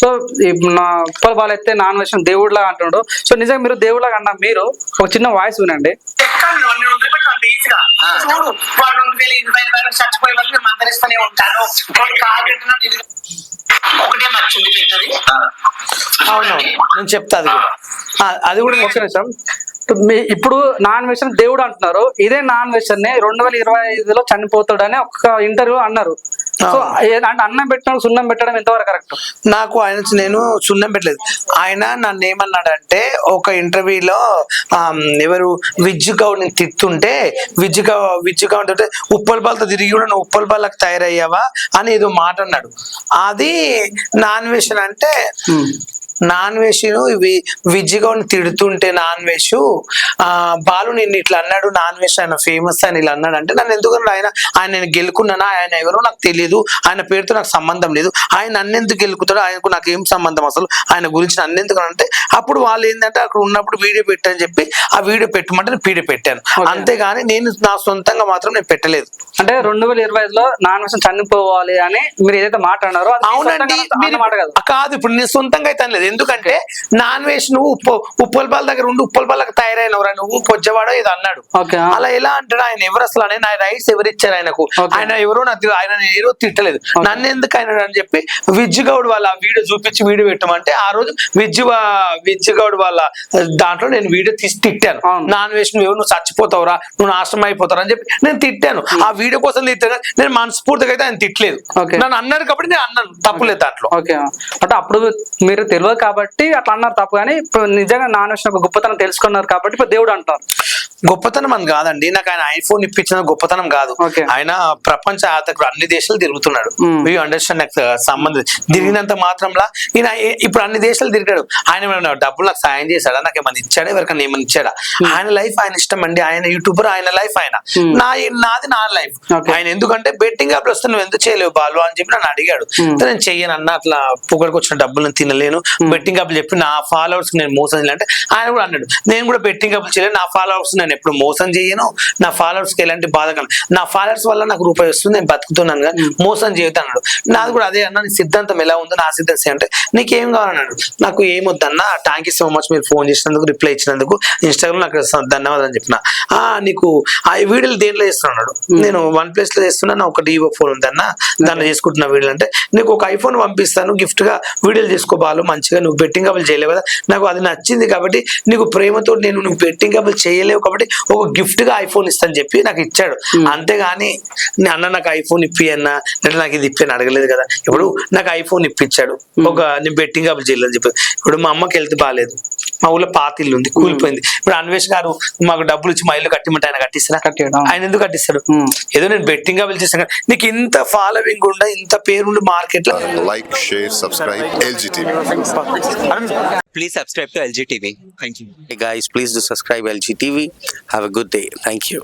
So నా ఉప్పల్ బాల్ అయితే non veg దేవుడిలా అంటున్నాడు. సో నిజంగా మీరు దేవుడిలాగా అన్న మీరు ఒక చిన్న వాయిస్ వినండి. ఎక్కాలి రెండు వందలు పెట్టి అంత ఈజీగా చూడు వాడు రెండు వేల ఇరవై ఐదు వరకు చచ్చిపోయే వరకు నేను మందరిస్తూనే ఉంటాను. వాడు కాలు పెట్టినా నిధి ఒకటే మర్చింది పెద్దది అవును నేను చెప్తా అది కూడా. ఆ, అది కూడా నిమిషం. ఇప్పుడు నాన్ వెజ్ దేవుడు అంటున్నారు. ఇదే నాన్ వెజ్ని రెండు వేల ఇరవై ఐదులో చనిపోతాడని ఒక ఇంటర్వ్యూ అన్నారు. సో అంటే అన్నం పెట్టడం సున్నం పెట్టడం ఎంతవరకు కరెక్ట్? నాకు ఆయన నేను సున్నం పెట్టలేదు. ఆయన నన్ను ఏమన్నాడంటే ఒక ఇంటర్వ్యూలో ఎవరు విజ్జు గౌడ్ని తిట్టుంటే విజ్జు గౌ విజ్జు గౌడ్ అంటే ఉప్పల్ బాల్తో తిరిగి కూడా నువ్వు ఉప్పల్ బాల్లకు తయారయ్యావా అని ఏదో మాట అన్నాడు. అది నాన్ వెజ్ అంటే నాన్ వెజ్ ఇవి విజ్జు ఉండి తిడుతుంటే నాన్ వెజ్ ఆ బాలు నిన్ను ఇట్లా అన్నాడు నాన్ వెజ్ ఆయన ఫేమస్ అని ఇలా అన్నాడు. అంటే నన్ను ఎందుకన్నాడు ఆయన? ఆయన నేను గెలుకున్నానా? ఆయన ఎవరో నాకు తెలియదు ఆయన పేరుతో నాకు సంబంధం లేదు. ఆయన నన్నెందుకు గెలుకుతాడు ఆయనకు నాకు ఏం సంబంధం అసలు? ఆయన గురించి నన్నెందుకు అంటే అప్పుడు వాళ్ళు ఏంటంటే అక్కడ ఉన్నప్పుడు వీడియో పెట్టని చెప్పి ఆ వీడియో పెట్టమంటే వీడియో పెట్టాను. అంతేగాని నేను నా సొంతంగా మాత్రం నేను పెట్టలేదు. అంటే రెండు వేల ఇరవై ఐదులో నాన్ వెజ్ చనిపోవాలి అని మీరు ఏదైతే మాట అన్నారో అవునండి. కాదు. ఇప్పుడు నేను సొంతంగా అయితే అనలేదు. ఎందుకంటే నాన్ వెజ్ నువ్వు ఉప్పు ఉప్పల్ బాల్ దగ్గర ఉండి ఉప్పల్ బాల్కి తయారైనవరా? నువ్వు పొజ్జవాడో ఏదో అన్నాడు. అలా ఎలా అంటాడు? ఆయన ఎవరు అసలు ఆయన? రైట్స్ ఎవరు ఇచ్చారు ఆయనకు. ఆయన ఎవరో నాకు. ఆయన ఎవరో తిట్టలేదు. నన్ను ఎందుకు ఆయన అని చెప్పి విజ్జు గౌడ్ వాళ్ళ ఆ వీడియో చూపించి వీడియో పెట్టమంటే ఆ రోజు విజ్జు గౌడ్ వాళ్ళ దాంట్లో నేను వీడియో తీసి తిట్టాను. నాన్ వెజ్ నువ్వు ఎవరు నువ్వు చచ్చిపోతావురా నువ్వు నాశనం అయిపోతావు అని చెప్పి నేను తిట్టాను. ఆ వీడియో కోసం తిట్టాను. నేను మనస్ఫూర్తిగా అయితే ఆయన తిట్టలేదు. నన్ను అన్నాడు కాబట్టి నేను అన్నాను. తప్పులేదు దాంట్లో. ఓకే. అంటే అప్పుడు మీరు తెలియదు కాబట్టి అట్లా అన్నారు తప్పు. కానీ నిజంగా నాన్ వెజ్ ఒక గొప్పతనం తెలుసుకున్నారు కాబట్టి ఇప్పుడు దేవుడు అంటారు. గొప్పతనం అని కాదండి. నాకు ఆయన ఐఫోన్ ఇప్పించిన గొప్పతనం కాదు. ఆయన ప్రపంచ యాత్రికుడు అన్ని దేశాలు తిరుగుతున్నాడు. యూ అండర్స్టాండ్ నాకు సంబంధం? తిరిగినంత మాత్రంలా ఈయన ఇప్పుడు అన్ని దేశాలు తిరిగాడు. ఆయన డబ్బులు నాకు సాయం చేశాడా? నాకు ఏమైనా ఇచ్చాడా? ఎవరికైనా ఏమైనా ఇచ్చాడా? ఆయన లైఫ్ ఆయన ఇష్టం అండి. ఆయన యూట్యూబర్ ఆయన లైఫ్ ఆయన. నా నాది నా లైఫ్. ఆయన ఎందుకంటే బెట్టింగ్ యాప్ వస్తే నువ్వు ఎందుకు చేయలేవు బాలు అని చెప్పి నన్ను అడిగాడు. నేను చెయ్యను అన్న అట్లా పొగడికి వచ్చిన డబ్బులు నేను తినలేను. బెట్టింగ్ యాప్ చెప్పి నా ఫాలోవర్స్ నేను మోసం అంటే ఆయన కూడా అన్నాడు నేను కూడా బెట్టింగ్ యాప్ చేయలేను. నా ఫాలోవర్స్ నేను ఎప్పుడు మోసం చేయను. నా ఫాలోవర్స్కి ఎలాంటి బాధ కల నా ఫాలోవర్స్ వల్ల నాకు రూపాయి వస్తుంది నేను బతుకుతున్నాను కానీ మోసం చేయొద్దు అన్నాడు. నాది కూడా అదే అన్న నీ సిద్ధాంతం ఎలా ఉందో నా సిద్ధాంతం అంటే నీకేం కావాలన్నాడు? నాకు ఏమొద్దన్నా? థ్యాంక్ యూ సో మచ్ మీరు ఫోన్ చేసినందుకు రిప్లై ఇచ్చినందుకు ఇన్స్టాగ్రామ్ నాకు ధన్యవాదాలు అని చెప్పిన. ఆ నీకు ఆ వీడియోలు దేంట్లో చేస్తున్నాడు నేను వన్ ప్లస్లో చేస్తున్నా నా ఒక డివో ఫోన్ ఉందన్న. దాంట్లో చేసుకుంటున్న వీడియోలు అంటే నీకు ఒక ఐఫోన్ పంపిస్తాను గిఫ్ట్గా వీడియోలు చేసుకో బాలు మంచిగా నువ్వు బెట్టింగ్ అబుల్ చేయలేవు కదా. నాకు అది నచ్చింది కాబట్టి నీకు ప్రేమతో నేను నువ్వు బెట్టింగ్ అబుల్ చేయలేవు కాబట్టి ఒక గిఫ్ట్గా ఐఫోన్ ఇస్తాను చెప్పి నాకు ఇచ్చాడు. అంతేగాని నీ అన్న నాకు ఐఫోన్ ఇప్పి అన్న. లేదా నాకు ఇది ఇప్పి అని అడగలేదు కదా. ఇప్పుడు నాకు ఐఫోన్ ఇప్పించాడు ఒక నేను బెట్టింగ్ అబుల్ చేయలేదు అని చెప్పి. ఇప్పుడు మా అమ్మకి హెల్త్ బాగాలేదు మా ఊళ్ళో పాత ఇల్లు ఉంది కూలిపోయింది. ఇప్పుడు అన్వేష్ గారు మాకు డబ్బులు ఇచ్చి మా ఇల్లు కట్టిమంటే ఆయన కట్టిస్తారా కట్టియడం. ఆయన ఎందుకు కట్టిస్తాడు. ఏదో నేను బెట్టింగ్గా పిలిచేసాను కదా. నీకు ఇంత ఫాలోవింగ్ ఉండ ఇంత పేరుండి మార్కెట్లో share, subscribe, LGTV. Please subscribe to LG TV. Thank you. Hey guys, please do subscribe LG TV. Have a good day. Thank you.